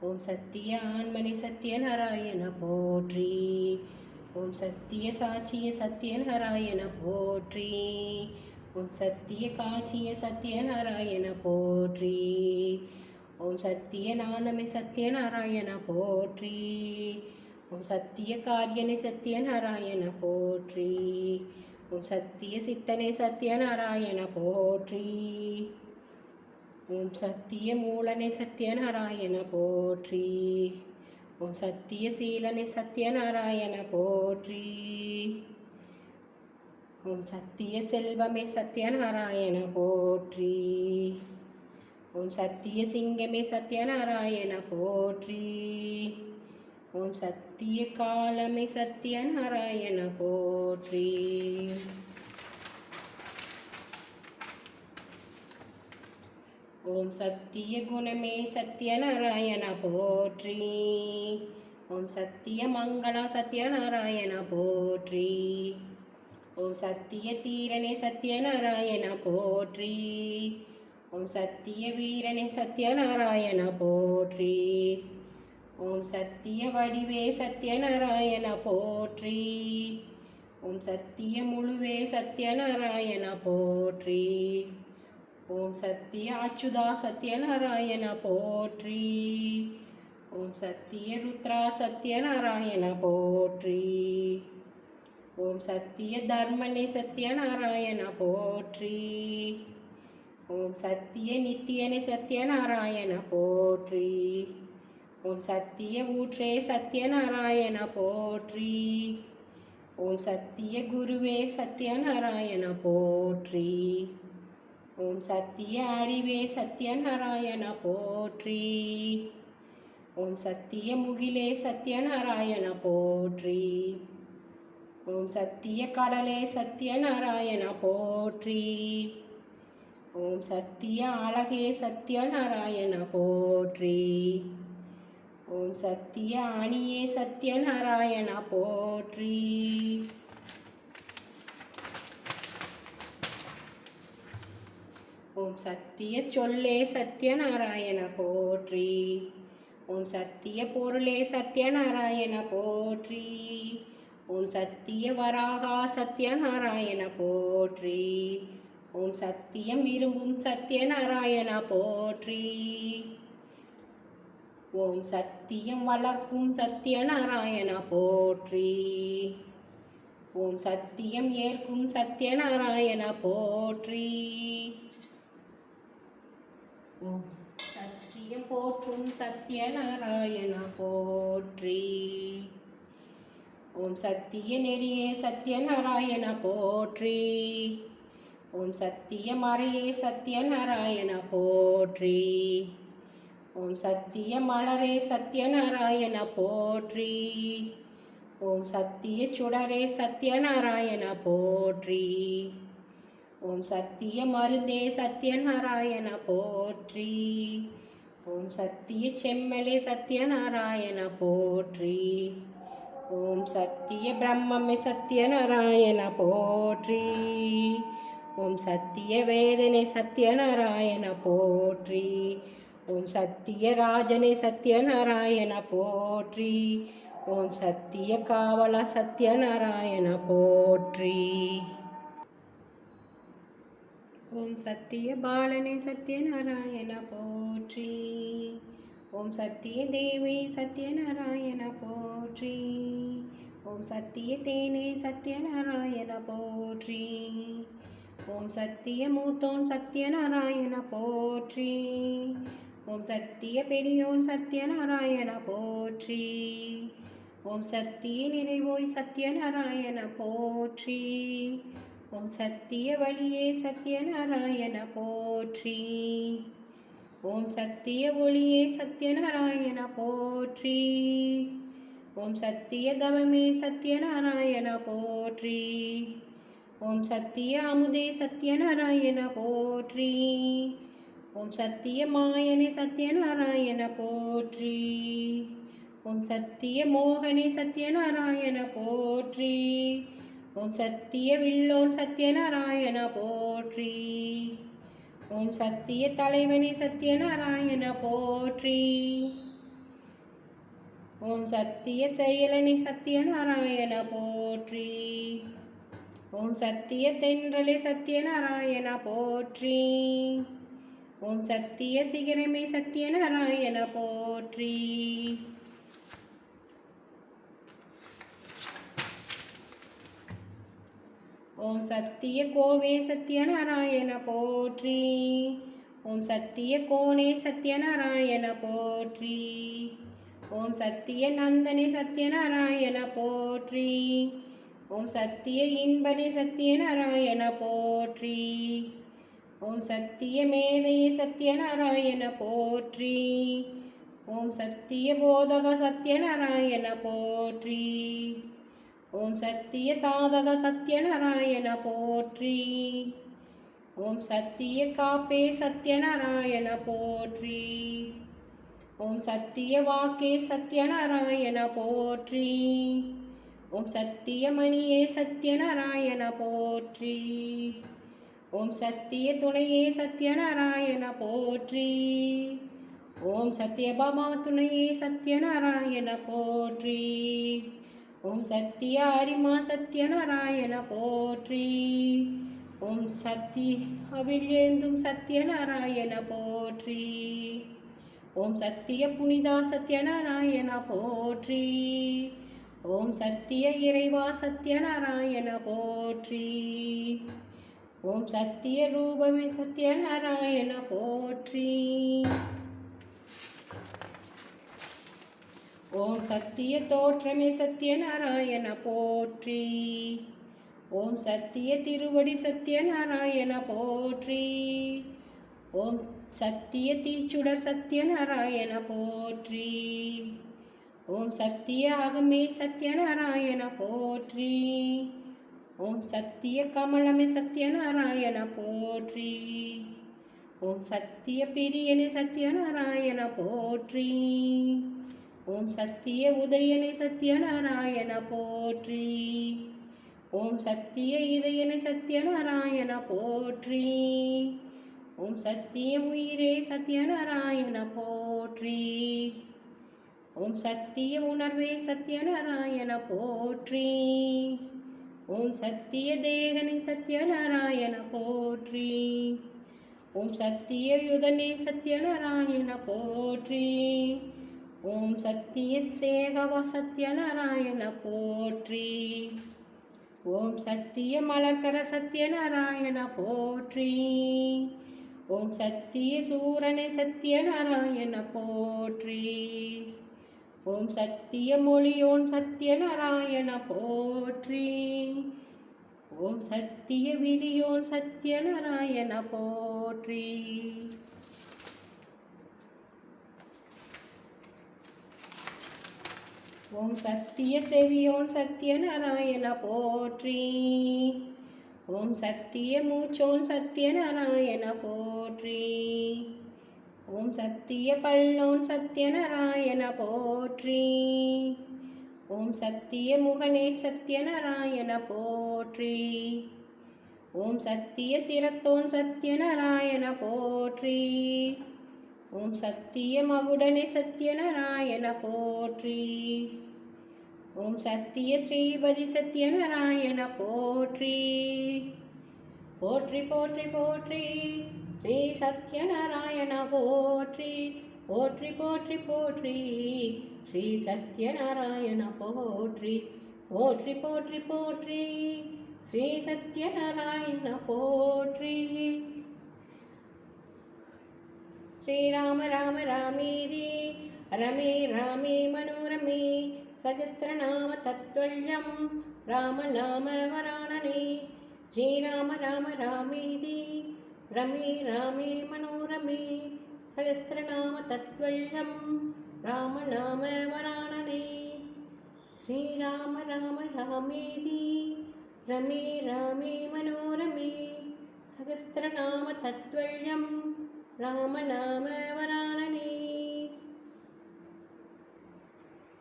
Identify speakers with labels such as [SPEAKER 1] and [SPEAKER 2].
[SPEAKER 1] ஓம் சத்திய ஆன்மனை சத்யநாராயண போற்றி. ஓம் சத்திய சாட்சிய சத்திய நாராயண போற்றி. ஓம் சத்திய காட்சிய சத்திய நாராயண போற்றி. ஓம் சத்திய நாணமே சத்திய நாராயண போற்றி. ஓம் சத்திய காரியனை சத்திய நாராயண போற்றி. ஓம் சத்திய சித்தனை சத்திய நாராயண போற்றி. ஓம் சத்திய மூலனை சத்யநாராயண போற்றி. ஓம் சத்திய சீலனை சத்யநாராயண போற்றி. ஓம் சத்திய செல்வமே சத்யநாராயண போற்றி. ஓம் சத்திய சிங்கமே சத்யநாராயண போற்றி. ஓம் சத்திய காலமே சத்யநாராயண போற்றி. ஓம் சத்திய குணமே சத்யநாராயண போற்றி. ஓம் சத்திய மங்களா சத்யநாராயண போற்றி. ஓம் சத்திய தீரனே சத்யநாராயண போற்றி. ஓம் சத்திய வீரனே சத்யநாராயண போற்றி. ஓம் சத்திய வடிவே சத்யநாராயண போற்றி. ஓம் சத்திய முழுவே சத்யநாராயண போற்றி. ஓம் சத்திய அச்சுதா சத்யநாராயண போற்றி. ஓம் சத்திய ருத்ரா சத்யநாராயண போற்றி. ஓம் சத்திய தர்மனே சத்யநாராயண போற்றி. ஓம் சத்திய நித்தியனே சத்யநாராயண போற்றி. ஓம் சத்திய ஊற்றே சத்யநாராயண போற்றி. ஓம் சத்திய குருவே சத்யநாராயண போற்றி. ஓம் சத்திய அறிவே சத்யநாராயண போற்றி. ஓம் சத்திய முகிலே சத்யநாராயண போற்றி. ஓம் சத்திய கடலே சத்யநாராயண போற்றி. ஓம் சத்திய அழகே சத்யநாராயண போற்றி. ஓம் சத்திய அணியே சத்யநாராயண போற்றி. ஓம் சத்திய சொல்லே சத்யநாராயண போற்றி. ஓம் சத்திய பொருளே சத்யநாராயண போற்றி. ஓம் சத்திய வராகா சத்யநாராயண போற்றி. ஓம் சத்தியம் விரும்பும் சத்யநாராயண போற்றி. ஓம் சத்தியம் வளர்க்கும் சத்யநாராயண போற்றி. ஓம் சத்தியம் ஏற்கும் சத்யநாராயண போற்றி. சத்தியம் போற்றும் சத்யநாராயண போற்றி. ஓம் சத்திய நெறியே சத்யநாராயண போற்றி. ஓம் சத்திய மறையே சத்யநாராயண போற்றி. ஓம் சத்திய மலரே சத்யநாராயண போற்றி. ஓம் சத்திய சுடரே சத்யநாராயண போற்றி. ஓம் சத்திய மருந்தே சத்யநாராயண போற்றி. ஓம் சத்திய செம்மலே சத்யநாராயண போற்றி. ஓம் சத்திய பிரம்மமே சத்யநாராயண போற்றி. ஓம் சத்திய வேதனை சத்யநாராயண போற்றி. ஓம் சத்திய ராஜனே சத்யநாராயண போற்றி. ஓம் சத்திய காவல சத்யநாராயண போற்றி. ஓம் சத்திய பாலனே சத்யநாராயண போற்றி. ஓம் சத்திய தேவி சத்யநாராயண போற்றி. ஓம் சத்திய தேனே சத்யநாராயண போற்றி. ஓம் சத்திய மூத்தோன் சத்யநாராயண போற்றி. ஓம் சத்திய பெரியோன் சத்யநாராயண போற்றி. ஓம் சத்திய நிறைவோய் சத்யநாராயண போற்றி. ஓம் சத்திய வழியே சத்யநாராயண போற்றி. ஓம் சத்திய ஒளியே சத்யநாராயண போற்றி. ஓம் சத்திய தவமே சத்யநாராயண போற்றி. ஓம் சத்திய அமுதே சத்யநாராயண போற்றி. ஓம் சத்திய மாயனே சத்யநாராயண போற்றி. ஓம் சத்திய மோகனே சத்யநாராயண போற்றி. ஓம் சத்திய வில்லோன் சத்யநாராயண போற்றி. ஓம் சத்திய தலைவனே சத்யநாராயண போற்றி. ஓம் சத்திய செயலனே சத்யநாராயண போற்றி. ஓம் சத்திய தென்றலே சத்யநாராயண போற்றி. ஓம் சத்திய சிகரமே சத்யநாராயண போற்றி. ஓம் சத்திய கோவே சத்யநாராயண போற்றி. ஓம் சத்திய கோனே சத்யநாராயண போற்றி. ஓம் சத்திய நந்தனே சத்யநாராயண போற்றி. ஓம் சத்திய இன்பனே சத்யநாராயண போற்றி. ஓம் சத்திய மேதையே சத்யநாராயண போற்றி. ஓம் சத்திய போதக சத்யநாராயண போற்றி. ஓம் சத்திய சாதக சத்யநாராயண போற்றி. ஓம் சத்திய காப்பே சத்யநாராயண போற்றி. ஓம் சத்திய வாக்கே சத்யநாராயண போற்றி. ஓம் சத்திய மணியே சத்யநாராயண போற்றி. ஓம் சத்திய துணையே சத்யநாராயண போற்றி. ஓம் சத்யபாமா துணையே சத்யநாராயண போற்றி. ஓம் சத்திய அரிமா சத்திய நாராயண போற்றி. ஓம் சக்தி அவிழேந்தும் சத்யநாராயண போற்றி. ஓம் சத்திய புனிதா சத்திய நாராயண போற்றி. ஓம் சத்திய இறைவா சத்திய நாராயண போற்றி. ஓம் சத்திய ரூபமே சத்திய நாராயண போற்றி. ஓம் சத்திய தோற்றமே சத்யநாராயண போற்றி. ஓம் சத்திய திருவடி சத்யநாராயண போற்றி. ஓம் சத்திய தீச்சுடர் சத்யநாராயண போற்றி. ஓம் சத்திய அகமே சத்யநாராயண போற்றி. ஓம் சத்திய கமலமே சத்யநாராயண போற்றி. ஓம் சத்திய பிரியனே சத்யநாராயண போற்றி. ஓம் சத்திய உதயனை சத்யநாராயண போற்றி. ஓம் சத்திய இதயனை சத்யநாராயண போற்றி. ஓம் சத்திய உயிரே சத்யநாராயண போற்றி. ஓம் சத்திய உணர்வே சத்யநாராயண போற்றி. ஓம் சத்திய தேகனை சத்யநாராயண போற்றி. ஓம் சத்திய யுதனே சத்யநாராயண போற்றி. ஓம் சத்திய சேகவ சத்யநாராயண போற்றி. ஓம் சத்திய மலர்கர சத்யநாராயண போற்றி. ஓம் சத்திய சூரனை சத்யநாராயண போற்றி. ஓம் சத்திய மொழியோன் சத்யநாராயண போற்றி. ஓம் சத்திய விழியோன் சத்யநாராயண போற்றி. ஓம் சத்திய செவியோன் சத்யநாராயண போற்றி. ஓம் சத்திய மூச்சோன் சத்யநாராயண போற்றி. ஓம் சத்திய பல்லோன் சத்யநாராயண போற்றி. ஓம் சத்திய முகனே சத்திய நாராயண போற்றி. ஓம் சத்திய சிரத்தோன் சத்திய நாராயண போற்றி. ஓம் சத்திய மகுடனே சத்யநாராயண போற்றி. ஓம் சத்திய ஸ்ரீபதி சத்யநாராயண போற்றி. போற்றி போற்றி போற்றி. ஸ்ரீ சத்யநாராயண போற்றி. போற்றி போற்றி போற்றி. ஸ்ரீ சத்யநாராயண போற்றி. போற்றி போற்றி போற்றி. ஸ்ரீ சத்யநாராயண போற்றி. श्रीराम राम रामेदि। रमे रामे मनोरमे। सहस्रनाम तत्त्वल्यं। रामनाम वराणने श्रीराम राम रामेदि। रमे रामे मनोरमे। सहस्रनाम तत्त्वल्यं। रामनामवरानने श्रीराम राम रामेदि। रमे रामे मनोरमे। सहस्रनाम तत्त्वल्यं। ராம நாம வரான.